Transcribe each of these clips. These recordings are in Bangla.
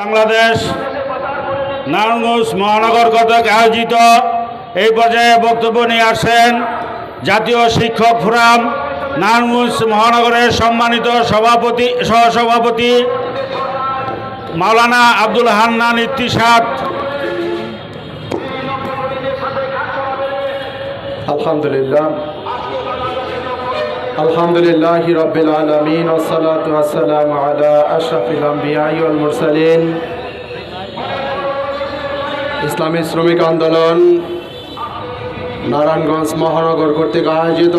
বাংলাদেশ নারায়ণগঞ্জ মহানগর কর্তৃক আয়োজিত এই পর্যায়ে বক্তব্য নিয়ে আসেন জাতীয় শিক্ষক ফোরাম নারায়ণগঞ্জ মহানগরের সম্মানিত সভাপতি, সহসভাপতি মাওলানা আব্দুল হান্নান ইত্তিসাদ। আলহামদুলিল্লাহ। আলহামদুলিল্লাহ রবিল আলমিন ওসালাত ওয়াসালাম আলা আশরাফিল আম্বিয়াই ওয়াল মুরসালিন। ইসলামী শ্রমিক আন্দোলন নারায়ণগঞ্জ মহানগর কর্তৃক আয়োজিত।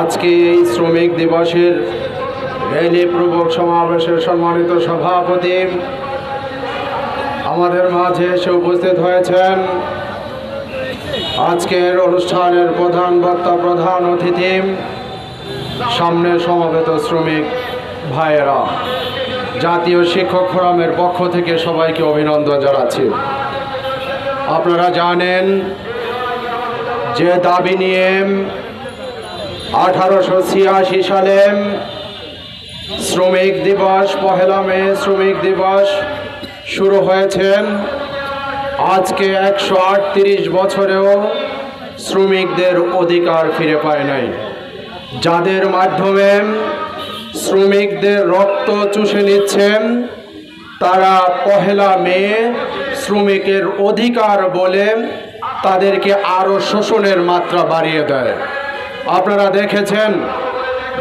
আজকে এই শ্রমিক দিবসের র্যালি প্রবক সমাবেশের সম্মানিত সভাপতি আমাদের মাঝে এসে উপস্থিত হয়েছেন। আজকের অনুষ্ঠানের প্রধান বক্তা, প্রধান অতিথি, সামনে সমবেত শ্রমিক ভাইয়েরা, জাতীয় শিক্ষক ফোরামের পক্ষ থেকে সবাইকে অভিনন্দন জানাচ্ছি। আপনারা জানেন যে দাবি নিয়ে আঠারোশো ছিয়াশি সালে শ্রমিক দিবস, পহেলা মে শ্রমিক দিবস শুরু হয়েছে। আজকে একশো আটত্রিশ বছরেও শ্রমিকদের অধিকার ফিরে পায় নাই। যাদের মাধ্যমে শ্রমিকদের রক্ত চুষে নিচ্ছেন, তারা পহেলা মে শ্রমিকের অধিকার বলে তাদেরকে আরও শোষণের মাত্রা বাড়িয়ে দেয়। আপনারা দেখেছেন,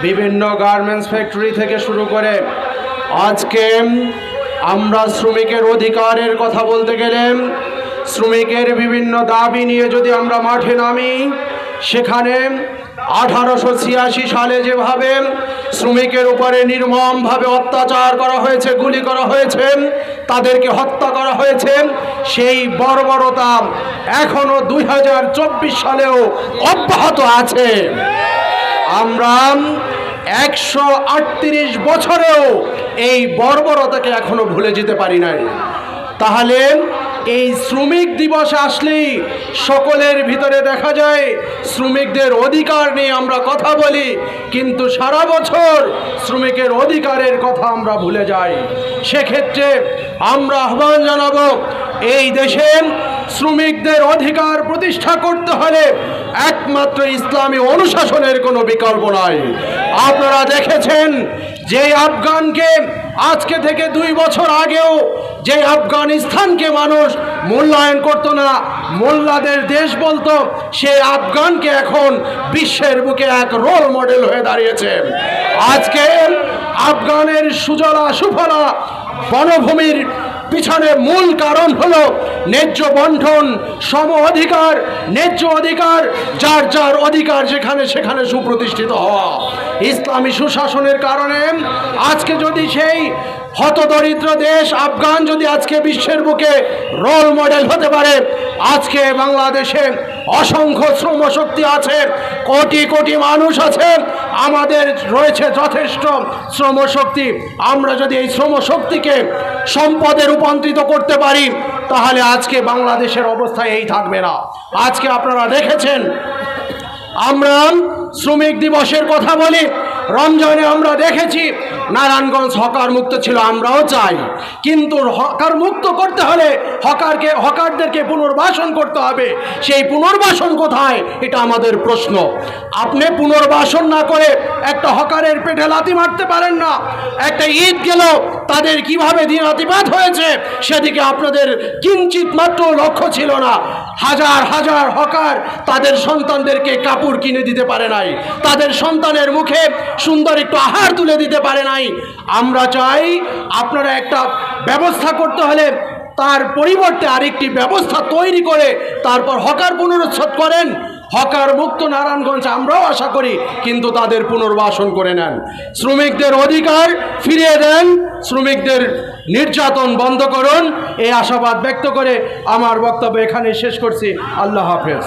বিভিন্ন গার্মেন্টস ফ্যাক্টরি থেকে শুরু করে আজকে আমরা শ্রমিকের অধিকারের কথা বলতে গেলে শ্রমিকের বিভিন্ন দাবি নিয়ে যদি আমরা মাঠে নামি, সেখানে আঠারোশো ছিয়াশি সালে যেভাবে শ্রমিকের উপরে নির্মমভাবে অত্যাচার করা হয়েছে, গুলি করা হয়েছে, তাদেরকে হত্যা করা হয়েছে, সেই বর্বরতা এখনও দুই সালেও অব্যাহত আছে। আমরা একশো আটত্রিশ বছরেও এই বর্বরতাকে এখনও ভুলে যেতে পারি নাই। তাহলে এই শ্রমিক দিবস আসলেই সকলের ভিতরে দেখা যায়, শ্রমিকদের অধিকার নিয়ে আমরা কথা বলি, কিন্তু সারা বছর শ্রমিকের অধিকারের কথা আমরা ভুলে যাই। সেক্ষেত্রে আমরা আহ্বান জানাব, এই দেশে শ্রমিকদের অধিকার প্রতিষ্ঠা করতে হলে একমাত্র ইসলামী অনুশাসনের কোনো বিকল্প নাই। আপনারা দেখেছেন যে আফগানকে আজকে থেকে দুই বছর আগেও যে আফগানিস্তানকে মানুষ মূল্যায়ন করতো না, মোল্লাদের দেশ বলতো সেই আফগানকে এখন বিশ্বের বুকে এক রোল মডেল হয়ে দাঁড়িয়েছে। আজকে আফগানের সুজলা সুফলা বনভূমির পিছনে মূল কারণ হলো ন্যায্য বন্টন সম অধিকার, ন্যায্য অধিকার, যার যার অধিকার যেখানে সেখানে সুপ্রতিষ্ঠিত হওয়া। ইসলামী সুশাসনের কারণে আজকে যদি সেই হতদরিদ্র দেশ আফগান যদি আজকে বিশ্বের বুকে রোল মডেল হতে পারে, আজকে বাংলাদেশে অসংখ্য শ্রম শক্তি আছে, কোটি কোটি মানুষ আছেন আমাদের রয়েছে যথেষ্ট শ্রম শক্তি আমরা যদি এই শ্রম শক্তিকে সম্পদে রূপান্তরিত করতে পারি, তাহলে আজকে বাংলাদেশের অবস্থা এই থাকবে না। আজকে আপনারা দেখেছেন, আমরা শ্রমিক দিবসের কথা বলি রমজানে আমরা দেখেছি, নারায়ণগঞ্জ হকার মুক্ত ছিল, আমরাও চাই। কিন্তু হকার মুক্ত করতে হলে হকারকে, হকারদেরকে পুনর্বাসন করতে হবে। সেই পুনর্বাসন কোথায়? এটা আমাদের প্রশ্ন। আপনি পুনর্বাসন না করে একটা হকারের পেটে লাথি মারতে পারেন না। একটা ঈদ গেল তাদের কীভাবে দিনাতিপাত হয়েছে, সেদিকে আপনাদের কিঞ্চিত মাত্র লক্ষ্য ছিল না। হাজার হাজার হকার তাদের সন্তানদেরকে কাপড় কিনে দিতে পারে নাই। তাদের সন্তানের মুখে সুন্দর একটু আহার তুলে দিতে পারে নাই। আমরা চাই আপনারা একটা ব্যবস্থা করতে হলে তার পরিবর্তে আরেকটি ব্যবস্থা তৈরি করে তারপর হকার পুনরুচ্ছেদ করেন। হকার মুক্ত নারায়ণগঞ্জ আমরাও আশা করি কিন্তু তাদের পুনর্বাসন করে নেন। শ্রমিকদের অধিকার ফিরিয়ে দেন, শ্রমিকদের নির্যাতন বন্ধ করুন। এই আশাবাদ ব্যক্ত করে আমার বক্তব্য এখানে শেষ করছি। আল্লাহ হাফেজ।